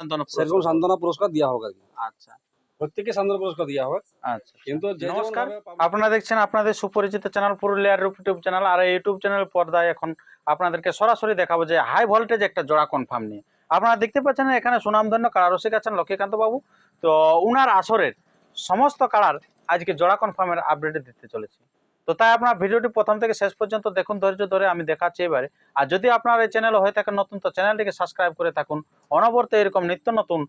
সান্ত্বনা সেরকম সান্ত্বনা পুরস্কার দেওয়া হোক আর কি। আচ্ছা। প্রত্যেককে সান্ত্বনা পুরস্কার দেওয়া হবে আচ্ছা কিন্তু নমস্কার। আপনারা দেখছেন আপনাদের সুপরিচিত চ্যানেল পুরুলিয়ার ইউটিউব চ্যানেল আর ইউটিউব চ্যানেল পর্দায় এখন আপনাদেরকে সরাসরি দেখাবো যে হাই ভোল্টেজ একটা জোড়া কনফার্ম নিয়ে। আপনারা দেখতে পাচ্ছেন এখানে সুনামধন্য কারারসিক আছেন লক্ষ্মীকান্ত বাবু। তো উনার আসরের সমস্ত কালার আজকে জোড়া কনফার্মের আপডেট দিতে চলেছি। তো তাই আপনার ভিডিওটি প্রথম থেকে শেষ পর্যন্ত দেখুন ধৈর্য ধরে আমি দেখাচ্ছি এবারে। আর যদি আপনার এই চ্যানেল হয়ে থাকেন নতুন তো চ্যানেলটিকে সাবস্ক্রাইব করে থাকুন। অনবরত এরকম নিত্য নতুন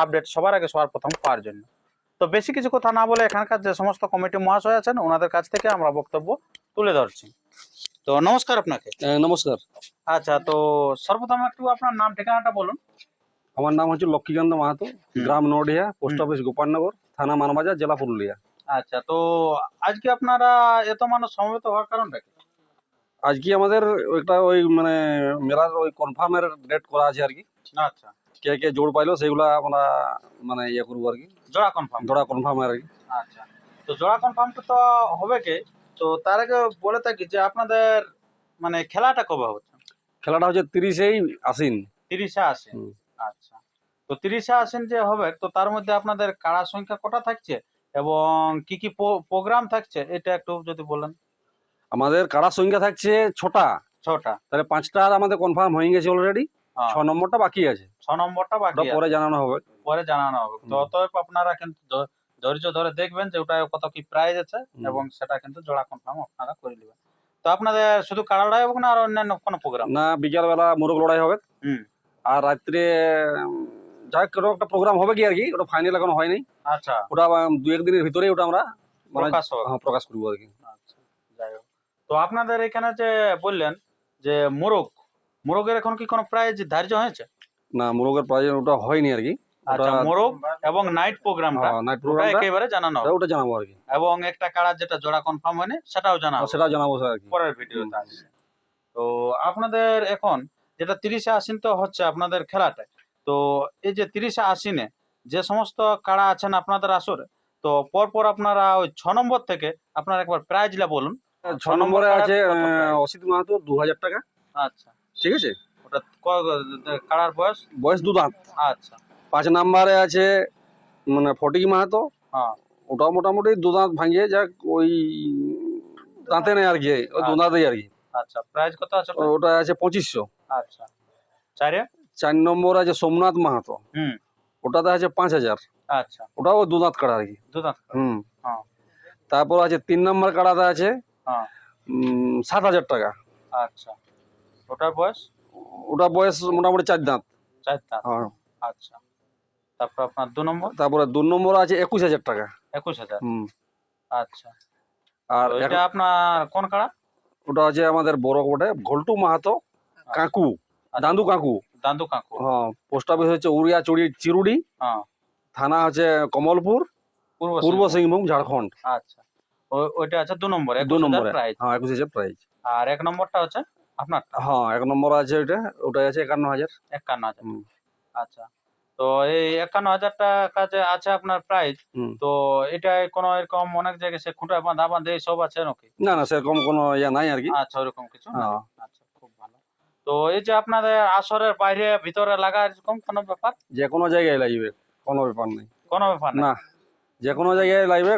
আপডেট সবার আগে সবার প্রথম পাওয়ার জন্য। তো বেশি কিছু কথা না বলে এখানকার যে সমস্ত কমিটি মহাশয় আছেন ওনাদের কাছ থেকে আমরা বক্তব্য তুলে ধরছি। তো নমস্কার আপনাকে। নমস্কার। আচ্ছা তো সর্বপ্রথম একটু আপনার নাম ঠিকানাটা বলুন। আমার নাম হচ্ছে লক্ষ্মীকান্ত মাহাতো গ্রাম নডিয়া পোস্ট অফিস গোপালনগর থানা মানবাজার জেলা পুরুলিয়া। আচ্ছা তো আজকে আপনারা এত মানুষ সমবেত হওয়ার কারণটা কি? আজকে আমাদের একটা ওই মানে মেলার ওই কনফার্মের ডেট করা আছে আর কি। আচ্ছা। কে কে জোর পাইলো সেগুলা আমরা মানে ইয়ে করব আর কি। জোড়া কনফার্ম ধরা কনফার্ম আর কি। আচ্ছা। তো জোড়া কনফার্ম তো হবে কে? তো তার আগে বলে থাকি যে আপনাদের মানে খেলাটা কবে হচ্ছে খেলাটা হচ্ছে তিরিশেই আসিন তিরিশে আসেন। আচ্ছা। তো তিরিশে আসেন যে হবে তো তার মধ্যে আপনাদের কাড়া সংখ্যা কটা থাকছে? এবং কি কি প্রোগ্রাম থাকছে? এটা একটু যদি বলেন। আমাদের কাড়ার সংখ্যা থাকছে? ছটা। ছটা। তাহলে পাঁচটা আমাদের কনফার্ম হয়ে গেছে অলরেডি হ্যাঁ, ছ নম্বরটা বাকি আছে। ছ নম্বরটা বাকি পরে জানানো হবে। পরে জানানো হবে। তো অতএব আপনারা কিন্তু ধৈর্য ধরে দেখবেন যে ওটা কত কি প্রাইজ আছে এবং সেটা কিন্তু জোড়া কনফার্ম আপনারা করে নেবেন। তো আপনাদের শুধু কাড়া লড়াই হবে না আর অন্যান্য কোনো প্রোগ্রাম না বিকাল বেলা মোরগ লড়াই হবে। হুম। আর রাত্রে যাই কোনো একটা প্রোগ্রাম হবে কি আর কি? ওটা ফাইনাল এখনও হয়নি আচ্ছা। ওটা দু একদিনের ভিতরেই ওটা আমরা মানে প্রকাশ হবে। হ্যাঁ, প্রকাশ করব আর কি। আচ্ছা যাই হোক। তো আপনাদের এখানে যে বললেন যে মোরগ মোরগের এখন কি কোনো প্রাইজ ধার্য হয়েছে? না মোরগের প্রাইজ ওটা হয়নি আর কি। আচ্ছা মোরগ এবং নাইট প্রোগ্রামটা নাইট ওটা প্রোগ্রামটা একেবারে জানানো হবে। ওটা জানাব আর কি। এবং একটা কাড়া যেটা জোড়া কনফার্ম হয়নি সেটাও জানাব। সেটা জানাব স্যার পরের ভিডিওতে আসছে। তো আপনাদের এখন যেটা তিরিশে আশ্বিন তো হচ্ছে আপনাদের খেলাটা তো এই যে তিরিশে আশ্বিনে যে সমস্ত কাড়া আছেন আপনাদের আসরে তো পরপর আপনারা ওই ছ নম্বর থেকে আপনারা একবার প্রাইজটা বলুন। ছ নম্বরে আছে অসিত মাহাতো দু হাজার টাকা। আচ্ছা। ঠিক আছে? ওটা কাড়ার বয়স? বয়স দু দাঁত আচ্ছা। পাঁচ নম্বরে আছে মানে ফটিক মাহাতো। হ্যাঁ। ওটাও মোটামুটি দু দাঁত ভাঙিয়ে যাক ওই দাঁতে নেই আর কি ওই দু দাঁতেই আর কি। আচ্ছা প্রাইস কত আছে ওটা? ওটা আছে পঁচিশশো। আচ্ছা। চারে চার নম্বর আছে সোমনাথ মাহাতো। হুম। ওটাতে আছে পাঁচ হাজার। আচ্ছা। ওটাও দু দাঁত কাড়া আর কি। দুদাঁত হুম। হ্যাঁ। তারপর আছে তিন নম্বর কাড়াতে আছে হ্যাঁ। সাত হাজার টাকা। আচ্ছা। ওটার বয়স? ওটা বয়স মোটামুটি চার দাঁত। চার দাঁত। হ্যাঁ। আচ্ছা। তারপর আপনার দু নম্বর? তারপরে দু নম্বর আছে একুশ হাজার টাকা। একুশ হাজার। হুম। আচ্ছা। আর এটা আপনার কোন কাড়া? ওটা আছে আমাদের বড় কোটে ঘোলটু মাহাতো কাকু দান্দু কাকু। দান্দু কাকু হ্যাঁ পোস্ট অফিস হচ্ছে উড়িয়া চুড়ি চিরুডি। হ্যাঁ। থানা হচ্ছে কমলপুর পূর্ব সিংভূম। ঝাড়খণ্ড। আচ্ছা। ওইটা আছে দু নম্বর দু নম্বর। প্রাইস হ্যাঁ একুশ হাজার প্রাইজ আর এক নম্বরটা হচ্ছে আপনার হ্যাঁ এক নম্বর আছে ওইটা ওটা আছে একান্ন হাজার। একান্ন হাজার। আচ্ছা। তো এই একান্ন হাজার যে আছে আপনার প্রাইস তো এটা কোনো এরকম অনেক জায়গায় সে খুঁটা বাঁধা বাঁধে সব আছে নাকি? না না সেরকম কোনো ইয়ে নাই আর কি। আচ্ছা ওরকম কিছু না? হ্যাঁ আচ্ছা খুব ভালো তো এই যে আপনাদের আসরের বাইরে ভিতরে লাগা এরকম কোনো ব্যাপার? যে কোনো জায়গায় লাগবে কোনো ব্যাপার নেই। কোনো ব্যাপার না যে কোনো জায়গায় লাগবে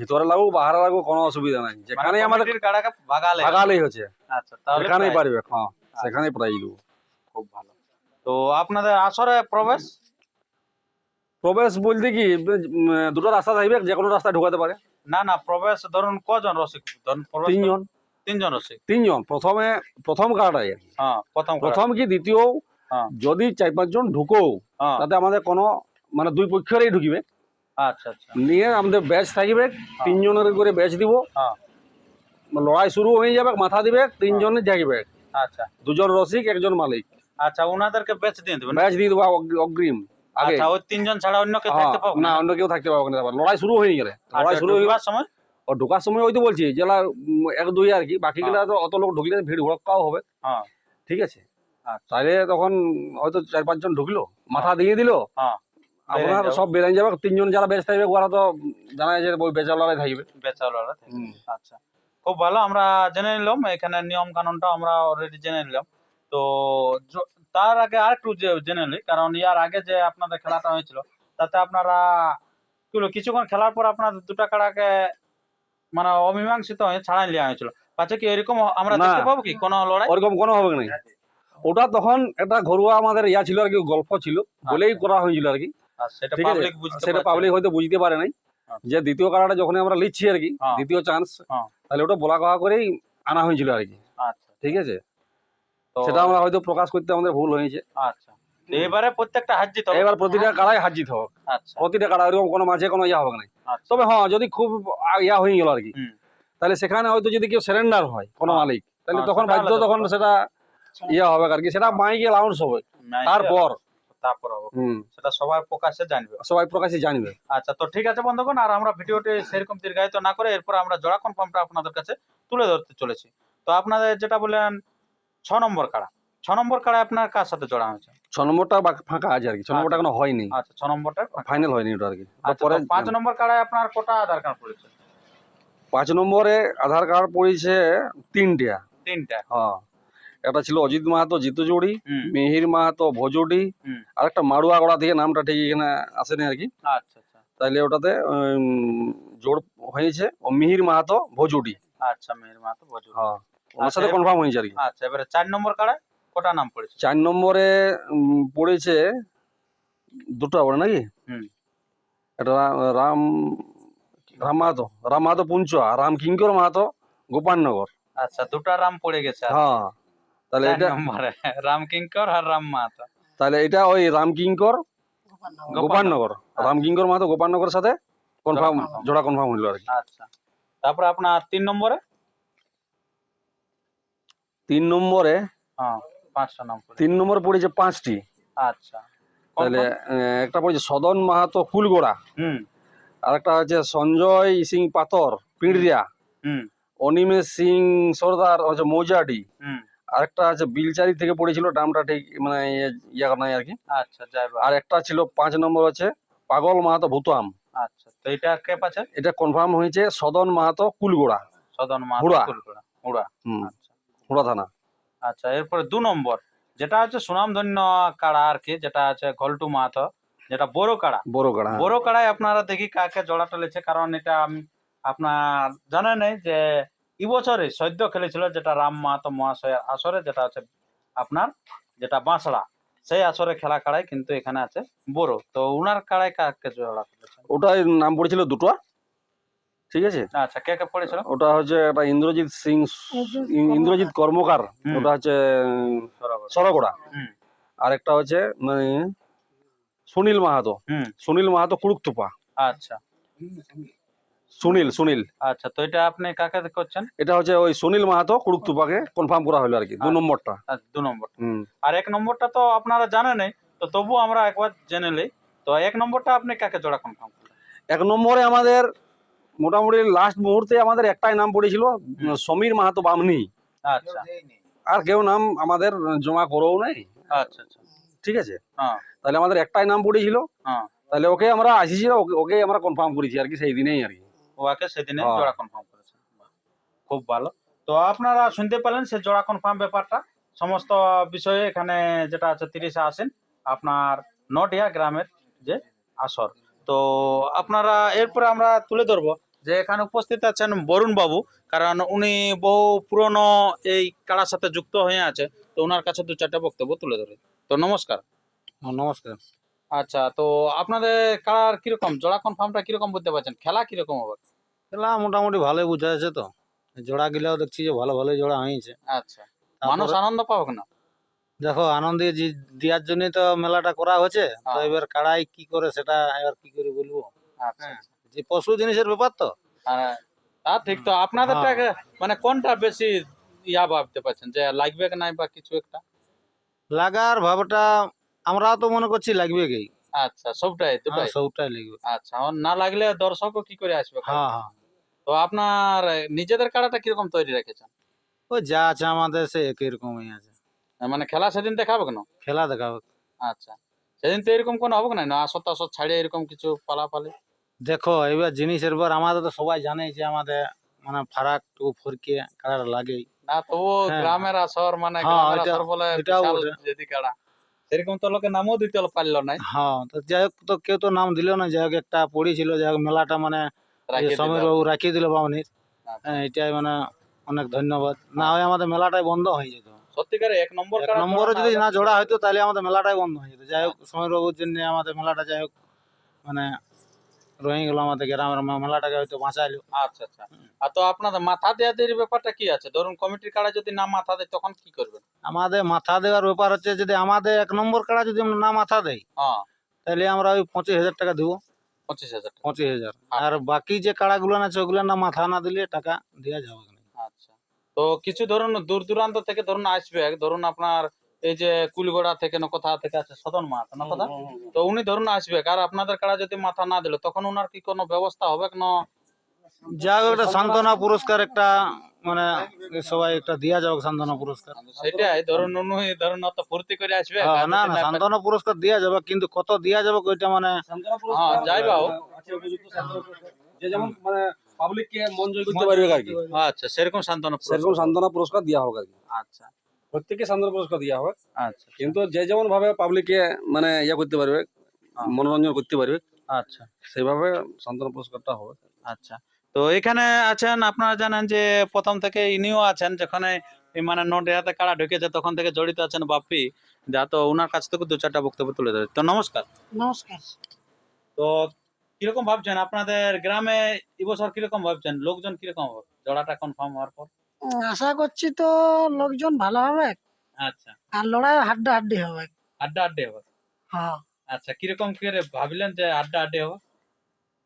ভিতরে লাগুক বাহারে লাগুক কোনো অসুবিধা নাই। মানে আমাদের গাড়াকে ভাগালে? হচ্ছে। আচ্ছা তাহলে সেখানেই পারবে হ্যাঁ সেখানেই প্রাইজ দেবো খুব ভালো। তো আপনাদের আসরে প্রবেশ? প্রবেশ বলতে কি দুটো রাস্তা থাকবে যে কোনো রাস্তায় ঢোকাতে পারে। না না প্রবেশ ধরুন কজন রসিক? ধরুন তিনজন। তিনজন রসিক তিনজন। প্রথমে প্রথম কার্ডাই হ্যাঁ প্রথম প্রথম কি দ্বিতীয়? হ্যাঁ। যদি চার পাঁচজন ঢুকো হ্যাঁ। তাতে আমাদের কোনো মানে দুই পক্ষেরই ঢুকিবে। আচ্ছা আচ্ছা। নিয়ে আমাদের ব্যাচ থাকবে তিনজনের করে ব্যাচ দিব। লড়াই শুরু হয়ে যাবে মাথা দিবে তিনজনে জাগবে। আচ্ছা। দুজন রসিক একজন মালিক। আচ্ছা ওনাদেরকে বেচ দিয়ে দেবেন? ব্যাচ দিয়ে দেবো অগ্রিম। আচ্ছা ওই তিনজন ছাড়া অন্য কেউ থাকতে পাবো না? অন্য কেউ থাকতে পারবে না। লড়াই শুরু হয়ে গেলে। লড়াই শুরু হয়ে সময়? ও ঢোকার সময় ওই তো বলছি জেলা এক দুই আর কি বাকি গুলা তো অত লোক ঢুকলে ভিড় ভড়কাও হবে ঠিক আছে। তাহলে তখন হয়তো চার পাঁচজন ঢুকলো মাথা দিয়ে দিল হ্যাঁ আপনার সব বেরিয়ে যাবে তিনজন যারা বেঁচে থাকবে ওরা তো জানা যায় ওই বেচালারাই থাকবে বেচাওয়ালা আচ্ছা খুব ভালো আমরা জেনে নিলাম এখানে নিয়ম কানুনটা আমরা অলরেডি জেনে নিলাম তো তার আগে আর একটু জেনে নিই কারণ ইয়ার আগে যে আপনাদের খেলাটা হয়েছিল তাতে আপনারা কি কিছুক্ষণ খেলার পর আপনাদের দুটা কাড়াকে মানে অমীমাংসিত হয়ে ছাড়াই নেওয়া হয়েছিল। পাচ্ছে কি এরকম আমরা দেখতে পাবো কি? কোনো লড়াই? ওরকম কোনো হবে না ওটা তখন একটা ঘরোয়া আমাদের ইয়া ছিল আর কি গল্প ছিল। বলেই করা হয়েছিল আর কি। সেটা পাবলিক হয়তো বুঝতে পারে নাই। আচ্ছা। যে দ্বিতীয় কারাটা যখন আমরা লিখছি আর কি হ্যাঁ। দ্বিতীয় চান্স হ্যাঁ। তাহলে ওটা বলা কওয়া করেই আনা হয়েছিল আর কি। আচ্ছা। ঠিক আছে? সেটা আমরা হয়তো প্রকাশ করতে আমাদের ভুল হয়েছে। আচ্ছা। এবারে প্রত্যেকটা হবে? এবার প্রতিটা কারাই হার জিত হবে। আচ্ছা। প্রতিটা ওরকম কোনো মাঝে কোনো ইয়া হবে না। আচ্ছা। তবে হ্যাঁ যদি খুব ইয়া হয়ে গেল আর কি। তাহলে সেখানে হয়তো যদি কেউ সারেন্ডার হয় কোনো হ্যাঁ। মালিক তাহলে হ্যাঁ, তখন বাধ্য তখন সেটা ইয়া হবে আর কি। সেটা মাইকে লাউন্স হবে। তারপর। তারপর হবে। সেটা সবাই প্রকাশ্যে জানবে। সবাই প্রকাশে জানবে। আচ্ছা তো ঠিক আছে বন্ধুগণ আর আমরা ভিডিওটি সেরকম দীর্ঘায়িত না করে এরপর আমরা জোড়া কনফার্মটা আপনাদের কাছে তুলে ধরতে চলেছি। তো আপনাদের যেটা বললেন ছ নম্বর কাড়া। ছ নম্বর কাড়া আপনার কার সাথে জোড়া হয়েছে? ছ নম্বরটা ফাঁকা আছে আর কি। ছ নম্বরটা এখনও হয়নি। আচ্ছা ছ নম্বরটা ফাইনাল হয়নি ওটা আর কি। আচ্ছা, পরে পাঁচ নম্বর কাড়ায় আপনার কোটা আধার কার্ড পড়েছে? পাঁচ নম্বরে আধার কার্ড পড়েছে তিনটা। তিনটা। হ্যাঁ। একটা ছিল অজিত মাহাতো জিতুজুড়ি মিহির মাহাতো ভজুডি। আর একটা মাড়ুয়াগড়া থেকে নামটা ঠিক এখানে আসেনি আর কি। আচ্ছা আচ্ছা। তাইলে ওটাতে জোর হয়েছে ও মিহির মাহাতো ভজুডি আচ্ছা মেয়ের মা তো বোঝো হ্যাঁ। ওনার আচ্ছা, সাথে কনফার্ম হয়েছে আর কি। আচ্ছা এবারে চার নম্বর কাড়ায়? কোটা নাম পড়েছে? চার নম্বরে পড়েছে দুটো আবার নাকি? রাম রাম মাহাতো রাম মাহাতো পুঞ্চুয়া রাম কিঙ্কর মাহাতো গোপালনগর। আচ্ছা দুটা রাম পড়ে গেছে হ্যাঁ তাহলে এটা রাম কিঙ্কর আর রাম মাহাতো। তাহলে এটা ওই রাম কিঙ্কর গোপালনগর। রাম কিঙ্কর মাহাতো গোপালনগরের সাথে কনফার্ম জোড়া কনফার্ম হইল আর কি। আচ্ছা তারপরে আপনার তিন নম্বরে? তিন নম্বরে হ্যাঁ। পাঁচটা নাম তিন নম্বর পড়েছে পাঁচটি। আচ্ছা। তাহলে একটা পড়েছে সদন মাহাতো ফুলগোড়া। হুম। আর একটা হচ্ছে সঞ্জয় সিং পাতর পিঁড়িয়া। হুম। অনিমেষ সিং সর্দার হচ্ছে মৌজাডি। হুম। আরেকটা আছে বিলচারি থেকে পড়েছিল নামটা ঠিক মানে ইয়ে- নাই আর কি। আচ্ছা যাই আর একটা ছিল পাঁচ নম্বর হচ্ছে পাগল মাহাতো ভুতাম আচ্ছা তো এটা কে পাচ্ছে? এটা কনফার্ম হয়েছে সদন মাহাতো কুলগোড়া সদন মাহাতো হুড়া। ফুলপুরা হুড়া হুম। আচ্ছা। হুড়া থানা। আচ্ছা এরপরে দু নম্বর যেটা হচ্ছে সুনামধন্য কাড়া আর কি যেটা আছে ঘল্টু মাহাতো যেটা বড় কাড়া। বড় কাড়া হ্যাঁ। বড় কাড়ায় আপনারা দেখি কাকে জড়া লেছে কারণ এটা আমি আপনার জানেন এই যে এই বছরে সদ্য খেলেছিল যেটা রাম মাহাতো মহাশয়ের আসরে যেটা আছে আপনার যেটা বাঁশড়া। সেই আসরে খেলা কাড়াই কিন্তু এখানে আছে বড়। তো উনার কাড়ায় কাকে জড়া ওটার নাম পড়েছিল দুটো। ঠিক আছে? আচ্ছা কে কে পড়েছিল? ওটা হচ্ছে একটা ইন্দ্রজিৎ সিং ইন্দ্রজিৎ কর্মকার। ওটা হচ্ছে সরগোড়া। আর একটা হচ্ছে মানে সুনীল মাহাতো। হুম। সুনীল মাহাতো কুড়ুকতুপা আচ্ছা। সুনীল সুনীল। আচ্ছা তো এটা আপনি কাকে করছেন? এটা হচ্ছে ওই সুনীল মাহাতো কুড়ুকতুপাকে কনফার্ম করা হলো আর কি দু আচ্ছা। নম্বরটা। আচ্ছা, দু নম্বর। আর এক নম্বরটা তো আপনারা জানেনই তো তবু আমরা একবার জেনে লই তো এক নম্বরটা আপনি কাকে জোড়া কনফার্ম এক নম্বরে আমাদের মোটামুটি লাস্ট মুহূর্তে আমাদের একটাই নাম পড়েছিল সমীর মাহাতো বামনি। আচ্ছা। আর কেউ নাম আমাদের জমা করেও নাই। আচ্ছা আচ্ছা। ঠিক আছে? হ্যাঁ। তাহলে আমাদের একটাই নাম পড়েছিল। হ্যাঁ। তাহলে ওকে আমরা আসিছি ওকে ওকে আমরা কনফার্ম করেছি আর কি সেই দিনেই আর কি। ওয়াকে সেদিনে হ্যাঁ। জোড়া কনফার্ম করেছেন বাহ, খুব ভালো। তো আপনারা শুনতে পেলেন সে জোড়া কনফার্ম ব্যাপারটা। সমস্ত বিষয়ে এখানে যেটা আছে তিরিশে আসেন। আপনার নটিয়া গ্রামের যে আসর। তো আপনারা এরপরে আমরা তুলে ধরবো যে এখানে উপস্থিত আছেন বরুণ বাবু কারণ উনি বহু পুরনো এই কাড়ার সাথে যুক্ত হয়ে আছে তো ওনার কাছে দু চারটা বক্তব্য তুলে ধরে। তো নমস্কার। নমস্কার। আচ্ছা তো আপনাদের কাড়ার কীরকম জোড়া কনফার্মটা কীরকম বুঝতে পারছেন? খেলা কীরকম হবে? খেলা মোটামুটি ভালোই বোঝা যাচ্ছে তো। জোড়া গিলাও দেখছি যে ভালো ভালোই জোড়া হয়েছে। আচ্ছা। মানুষ আনন্দ পাবে না? দেখো আনন্দে দেওয়ার জন্যই তো মেলাটা করা হয়েছে। তো হ্যাঁ। এবার কাড়াই কি করে সেটা এবার কি করে বলব? আচ্ছা হ্যাঁ। যে পশু জিনিসের ব্যাপার তো। হ্যাঁ, তা ঠিক তো। আপনাদেরটা মানে কোনটা বেশি ইয়া ভাবতে পারছেন? যে লাগবে কি নাই বা কিছু একটা? লাগার ভাবটা আমরা তো মনে করছি লাগবে কি। আচ্ছা সবটাই দুটাই সবটাই লাগবে। আচ্ছা না লাগলে দর্শকও কি করে আসবে হ্যাঁ হ্যাঁ। তো আপনার নিজেদের কাড়াটা কীরকম তৈরি রেখেছেন? ওই যা আছে আমাদের সে একই রকমই আছে। মানে খেলা সেদিন দেখাবে কেন? খেলা দেখাবে। আচ্ছা। সেদিন তো এরকম কোনো হবে না? না আসর টাসর ছাড়িয়ে এরকম কিছু পালাপালি? দেখো এবার জিনিসের পর আমাদের তো সবাই জানে যে আমাদের মানে ফারাক টু ফরকে কাড়াটা লাগেই না তবু হ্যাঁ। গ্রামের আসর মানে হ্যাঁ, গ্রামের আসর বলে। যদি কাড়া। সেরকম তো লোকে নামও দিতে পারল না হ্যাঁ তো যাই হোক তো কেউ তো নাম দিল না। যাই হোক একটা পড়েছিল যাই হোক মেলাটা মানে সমীর বাবু রাখিয়ে দিল বাউনির আচ্ছা। হ্যাঁ, এটাই মানে অনেক ধন্যবাদ। না হয় আমাদের মেলাটাই বন্ধ হয়ে যেত। সত্যিকারে এক নম্বর নম্বরে যদি না জোড়া হইতো তাহলে আমাদের মেলাটাই বন্ধ হয়ে যেত। যাই হোক সমীর বাবুর জন্য আমাদের মেলাটা যাই হোক মানে রয়ে গেল আমাদের গ্রামের মেলাটাকে হয়তো বাঁচাইলো। আচ্ছা আচ্ছা। আর তো আপনাদের মাথা দেওয়া দেওয়ার ব্যাপারটা কি আছে? ধরুন কমিটির কাড়া যদি না মাথা দেয় তখন কি করবেন? আমাদের মাথা দেওয়ার ব্যাপার হচ্ছে যদি আমাদের এক নম্বর কাড়া যদি আমরা না মাথা দেয় হ্যাঁ। তাহলে আমরা ওই পঁচিশ হাজার টাকা দেবো। পঁচিশ হাজার পঁচিশ হাজার। আর বাকি যে কাড়াগুলো আছে ওগুলো না মাথা না দিলে টাকা দেওয়া যাবে আচ্ছা তো কিছু ধরুন দূর দূরান্ত থেকে ধরুন আসবে। ধরুন আপনার এই যে কুলগড়া থেকে না কোথা থেকে আছে সদন মাঠ না কথা? তো উনি ধরুন আসবে। আর আপনাদের কাড়া যদি মাথা না দিল তখন ওনার কি কোনো ব্যবস্থা হবে না যা একটা সান্ত্বনা পুরস্কার একটা মানে সবাই একটা যাবে সান্ত্বনা পুরস্কার। সেটাই ধরুন উনি ধরুন অত ফুর্তি করে আসবে হ্যাঁ, না সান্ত্বনা পুরস্কার দেওয়া যাবে কিন্তু কত দেওয়া যাবে ওইটা মানে হ্যাঁ যাই বাবু যেমন মানে পাবলিক কে মন জয় করতে পারবে আর কি। আচ্ছা সেরকম সান্ত্বনা সেরকম সান্ত্বনা পুরস্কার দেওয়া হোক আর কি। আচ্ছা। প্রত্যেককে সান্ত্বনা পুরস্কার দেওয়া হবে আচ্ছা কিন্তু যে যেমন ভাবে পাবলিককে মানে ইয়ে করতে পারবে হ্যাঁ। মনোরঞ্জন করতে পারবে আচ্ছা। সেইভাবে সান্ত্বনা পুরস্কারটা হবে আচ্ছা। তো এখানে আছেন আপনারা জানেন যে প্রথম থেকে ইনিও আছেন যেখানে মানে নডিয়াতে কাড়া ঢুকেছে তখন থেকে জড়িত আছেন বাপ্পি যা তো ওনার কাছ থেকে দু চারটা বক্তব্য তুলে ধরে তো নমস্কার। নমস্কার। তো কীরকম ভাবছেন? আপনাদের গ্রামে এবছর কীরকম ভাবছেন? লোকজন কীরকম হবে? জোড়াটা কনফার্ম হওয়ার পর? আশা করছি তো লোকজন ভালো হবে। আচ্ছা। আর লড়াই হাড্ডা হাড্ডি হবে। আড্ডা আড্ডি হবে? হ্যাঁ। আচ্ছা কীরকম করে ভাবলেন যে আড্ডা আড্ডি হবে?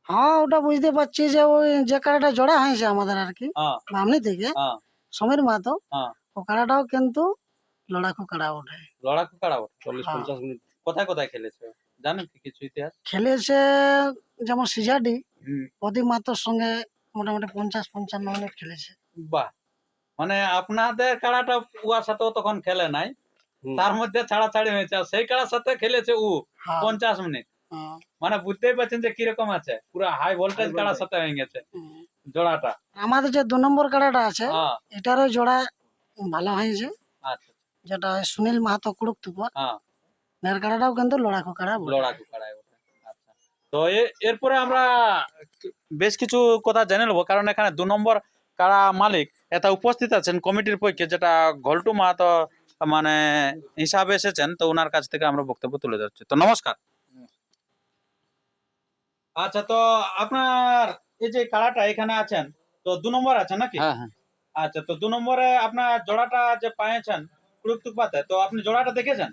হ্যাঁ ওটা বুঝতে পারছি যে ওই যে কারাটা জোড়া হয়েছে আমাদের আর কি হ্যাঁ। বামনি থেকে হ্যাঁ। সমীর মাহাতো হ্যাঁ। ও কারাটাও কিন্তু লড়াকু কাড়া ওঠে। লড়াকু কাড়া ওঠে। চল্লিশ। পঞ্চাশ মিনিট। কোথায় কোথায় খেলেছে? জানেন কি কিছু ইতিহাস? খেলেছে যেমন সিজাডি প্রদীপ মাহাতোর সঙ্গে মোটামুটি পঞ্চাশ পঞ্চান্ন মিনিট খেলেছে। বাহ! মানে আপনাদের কাড়াটা উয়ার সাথেও তখন খেলে নাই। তার মধ্যে ছাড়াছাড়ি হয়েছে। আর সেই কাড়ার সাথে খেলেছে উ হ্যাঁ, পঞ্চাশ মিনিট। হ্যাঁ, মানে বুঝতেই পারছেন যে কীরকম আছে। পুরো হাই ভোল্টেজ কাড়ার সাথে হয়ে গেছে জোড়াটা। আমাদের যে দু নম্বর কাড়াটা আছে হ্যাঁ। এটারও জোড়া ভালো হয়েছে। আচ্ছা। যেটা সুনীল মাহাতো কুড়ুক তুপর হ্যাঁ। কাড়াটাও কিন্তু লড়াকু কাড়া লড়াকু কাড়াই আচ্ছা। তো এরপরে আমরা বেশ কিছু কথা জেনে নেব কারণ এখানে দু নম্বর কারা মালিক এটা উপস্থিত আছেন কমিটির পক্ষে যেটা ঘল্টু মাহাতো মানে হিসাবে এসেছেন তো ওনার কাছ থেকে আমরা বক্তব্য তুলে যাচ্ছি তো নমস্কার। আচ্ছা তো আপনার এই যে কাড়াটা এখানে আছেন তো দু নম্বর আছেন নাকি? হ্যাঁ হ্যাঁ। আচ্ছা তো দু নম্বরে আপনার জোড়াটা যে পাইছেন কুড়ুক তো আপনি জোড়াটা দেখেছেন?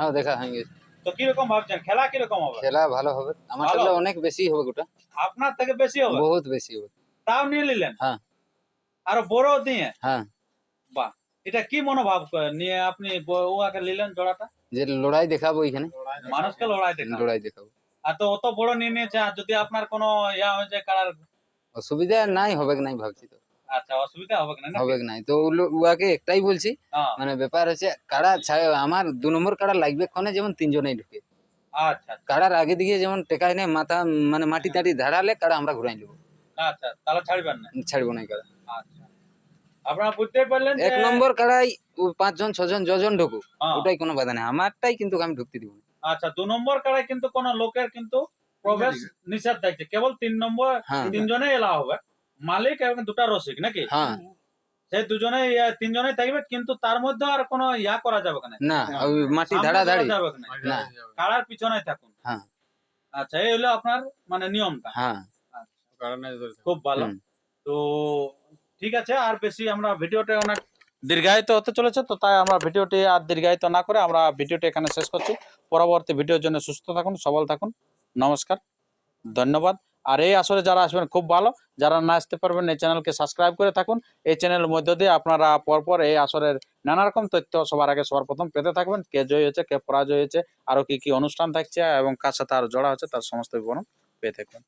হ্যাঁ দেখা হয়ে গেছে। তো কীরকম ভাবছেন? খেলা কীরকম হবে? খেলা ভালো হবে। আমার? তাহলে অনেক বেশি হবে গোটা। আপনার থেকে বেশি হবে? বহুত বেশি হবে। তাও নিয়ে নিলেন? হ্যাঁ। আরও বড় দিয়ে? হ্যাঁ। বাহ। এটা কি মনোভাব নিয়ে আপনি ওয়াকে নিলেন জোড়াটা? যে লড়াই দেখাবো এখানে। মানুষকে লড়াই দেখা লড়াই দেখাবো। আর তো অত বড় নিয়ে নিয়েছে যদি আপনার কোনো ইয়া হয়ে যায় কারার অসুবিধা নাই হবে কি নাই ভাবছি তো। আচ্ছা অসুবিধা হবে না হবে কি তো ওগুলো- একটাই বলছি হ্যাঁ। মানে ব্যাপার হচ্ছে কাড়া আমার দু নম্বর কাড়া লাগবে ক্ষণে যেমন তিনজনেই ঢুকে। আচ্ছা কাড়ার আগে দিকে যেমন টেকাই নেই মাথা মানে মাটি টাটি ধারালে কাড়া আমরা ঘুরাই নেব। আচ্ছা তাহলে ছাড়বেন না? ছাড়বো না কাড়া। আচ্ছা। আপনারা বুঝতেই পারলেন এক নম্বর কাড়াই পাঁচজন ছজন যজন ঢুকুক হ্যাঁ, ওটাই কোনো বাধা নেই। আমারটাই কিন্তু আমি ঢুকতে দিব না। আচ্ছা দু নম্বর কিন্তু কোন লোকের কিন্তু প্রবেশ নিষেধ থাকছে কেবল তিন নম্বর হ্যাঁ। তিনজনে এলা হবে। মালিক এবং দুটা রসিক নাকি? হ্যাঁ। সেই দুজনে তিনজনেই থাকবে কিন্তু তার মধ্যে আর কোনো ইয়া করা যাবে না না। মাটি ধাড়ি যাবে না। না কারার পিছনে থাকুন। হ্যাঁ। আচ্ছা এই হলো আপনার মানে নিয়মটা। হ্যাঁ। খুব ভালো। তো ঠিক আছে আর বেশি আমরা ভিডিওটা অনেক দীর্ঘায়িত হতে চলেছে তো তাই আমরা ভিডিওটি আর দীর্ঘায়িত না করে আমরা ভিডিওটি এখানে শেষ করছি। পরবর্তী ভিডিওর জন্য সুস্থ থাকুন সবল থাকুন। নমস্কার। ধন্যবাদ। আর এই আসরে যারা আসবেন, খুব ভালো। যারা না আসতে পারবেন, এই চ্যানেলকে সাবস্ক্রাইব করে থাকুন। এই চ্যানেলের মধ্য দিয়ে আপনারা পরপর এই আসরের নানা রকম তথ্য সবার আগে, সবার প্রথম পেতে থাকবেন। কে জয় হয়েছে, কে পরাজয় হয়েছে আরও কি কি অনুষ্ঠান থাকছে এবং কার সাথে আর জড়া হচ্ছে, তার সমস্ত বিবরণ পেয়ে থাকবেন।